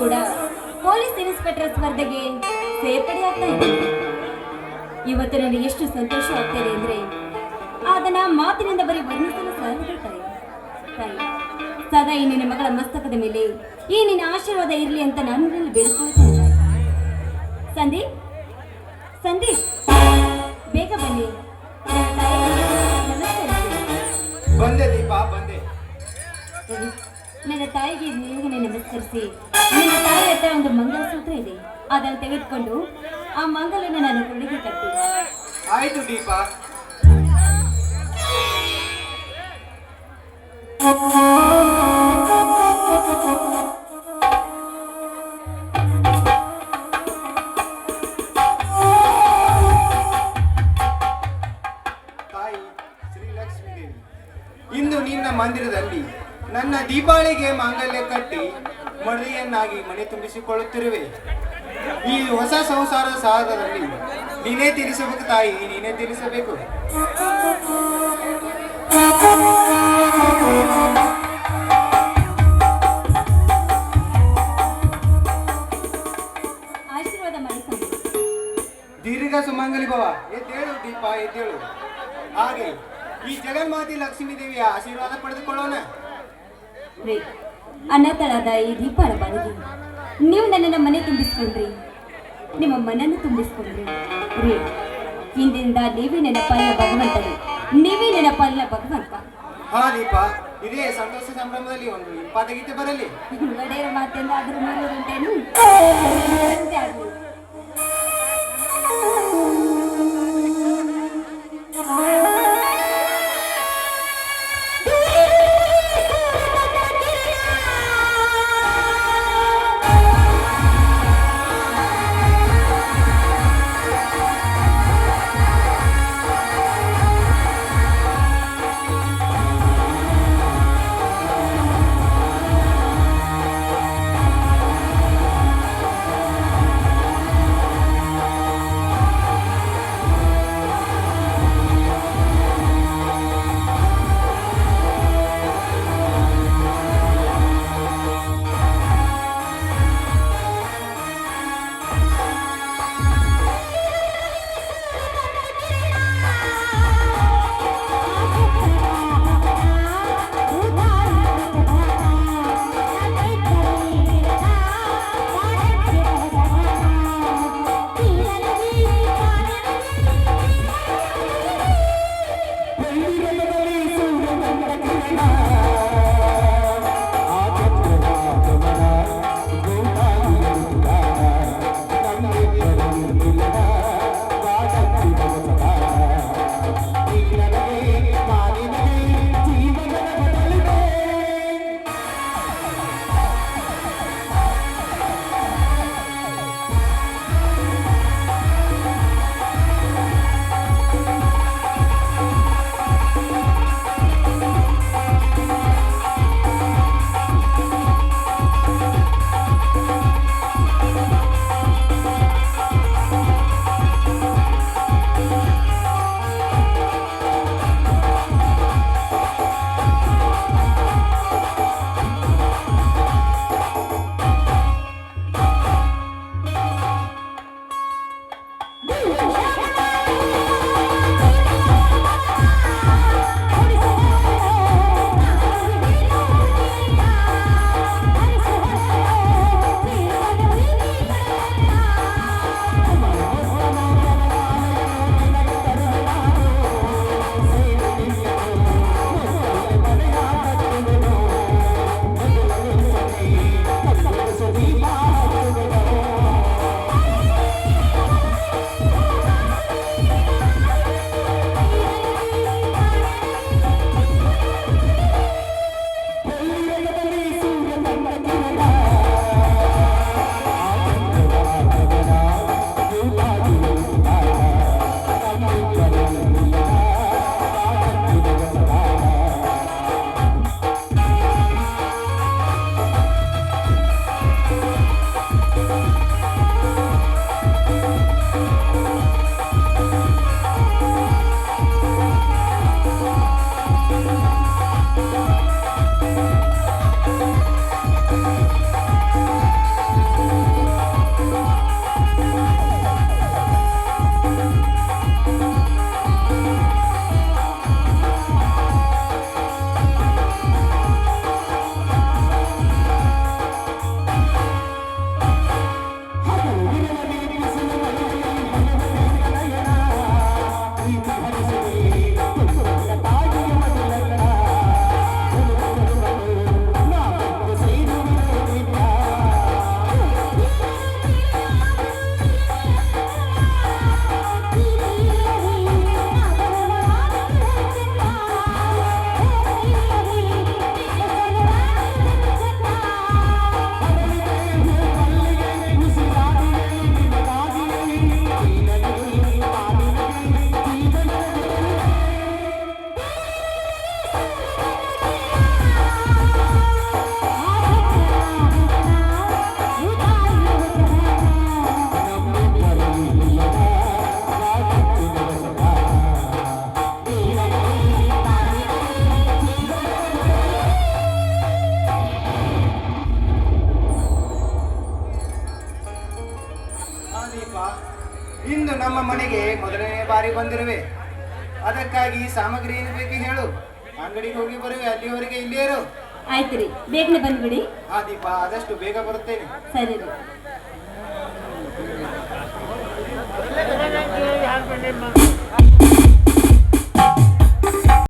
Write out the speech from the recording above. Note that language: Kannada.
ಕೂಡ ಪೊಲೀಸ್ ಇನ್ಸ್ಪೆಕ್ಟರ್ ಸ್ಪರ್ಧೆಗೆ ಸೇರ್ಪಡೆ ಆಗ್ತಾ ಇದೆ. ಇವತ್ತು ನನಗೆ ಎಷ್ಟು ಸಂತೋಷ ಆಗ್ತಿದೆ ಅಂದ್ರೆ ಅದನ್ನ ಮಾತಿನಿಂದ ಬರೀ ವರ್ಣಿಸಲು ಸಾಧ್ಯ ತಾಯಿ. ತಾಯಿ ಸದಾ ಈ ನಿನ್ನ ಮಗಳ ಮಸ್ತಕದ ಮೇಲೆ ಈ ನಿನ್ನ ಆಶೀರ್ವಾದ ಇರಲಿ ಅಂತ ನಾನು ನಿನ್ನಲ್ಲಿ ಬೇಡ್ಕೊಳ್ತೇನೆ ಸಂದೀಪ್ ಸಂದೀಪ್ ಬೇಗ ಬನ್ನಿ. ನಮಸ್ತೆ ಬಂದೆ ದೀಪ ಬಂದೆ. ನನ್ನ ತಾಯಿಗೆ ನಿನ್ನ ನಮಸ್ಕರಿಸಿ. ನನ್ನ ತಾಯಿ ಹತ್ರ ಒಂದು ಮಂಗಲಸೂತ್ರ ಇದೆ. ಅದನ್ನು ತೆಗೆದುಕೊಂಡು ಆ ಮಂಗಲನ್ನು ನಾನು ಕೊಡುಗೆ ಕಟ್ಟಿ ಆಯ್ತು ದೀಪ. ಇಂದು ನಿನ್ನ ಮಂದಿರದಲ್ಲಿ ನನ್ನ ದೀಪಾವಳಿಗೆ ಮಾಂಗಲ್ಯ ಕಟ್ಟಿ ಮದುವೆಯನ್ನಾಗಿ ಮನೆ ತುಂಬಿಸಿಕೊಳ್ಳುತ್ತಿರುವೆ. ಈ ಹೊಸ ಸಂಸಾರ ಸಾಧನೆ ನೀನೇ ತಿಳಿಸಬೇಕು ತಾಯಿ ನೀನೇ ತಿಳಿಸಬೇಕು. ದೀರ್ಘ ಸುಮಂಗಲಿ ಭವ ಎದ್ದೇಳು ದೀಪ ಎದ್ದೇಳು. ಹಾಗೆ ಈ ಜಗನ್ಮಾತೆ ಲಕ್ಷ್ಮೀ ದೇವಿಯ ಆಶೀರ್ವಾದ ಪಡೆದುಕೊಳ್ಳೋಣ. ರೀ. ಅನಾಥಳಾದ ಈ ದೀಪಾಳ ಬಾಳಿಗೆ ನೀವು ನನ್ನನ್ನು ಮನೆ ತುಂಬಿಸ್ಕೊಂಡ್ರಿ. ನಿಮ್ಮ ಮನನ್ನು ತುಂಬಿಸ್ಕೊಂಡ್ರಿ. ರೀ ಇಂದಿಂದ ನೀವೇ ನನ್ನ ಪಾಲಿನ ಭಗವಂತರು. ನೀವೇ ನನ್ನ ಪಾಲಿನ ಭಗವಂತ. ಹಾ ದೀಪ ಇದೇ ಸಂತೋಷ ಸಂಭ್ರಮದಲ್ಲಿ ಒಂದು ಇಂಪಾದ ಗೀತೆ ಬರಲಿ. ಒಡೆಯರ ಮಾತೆಂದ ಅದ್ರ ಮೇಲೆ ಉಂಟೇನು ಇಂದು ನಮ್ಮ ಮನೆಗೆ ಮೊದಲನೇ ಬಾರಿ ಬಂದಿರುವೆ. ಅದಕ್ಕಾಗಿ ಸಾಮಗ್ರಿ ಏನು ಬೇಕು ಹೇಳು. ಅಂಗಡಿಗೆ ಹೋಗಿ ಬರುವೆ ಅಲ್ಲಿವರೆಗೆ ಇಲ್ಲೇ ಇರು ಆಯ್ತು ರೀ ಬೇಗನೆ ಬಂದ್ಬಿಡಿ ಆ ದೀಪ ಆದಷ್ಟು ಬೇಗ ಬರುತ್ತೇನೆ. ಸರಿ ರೀ.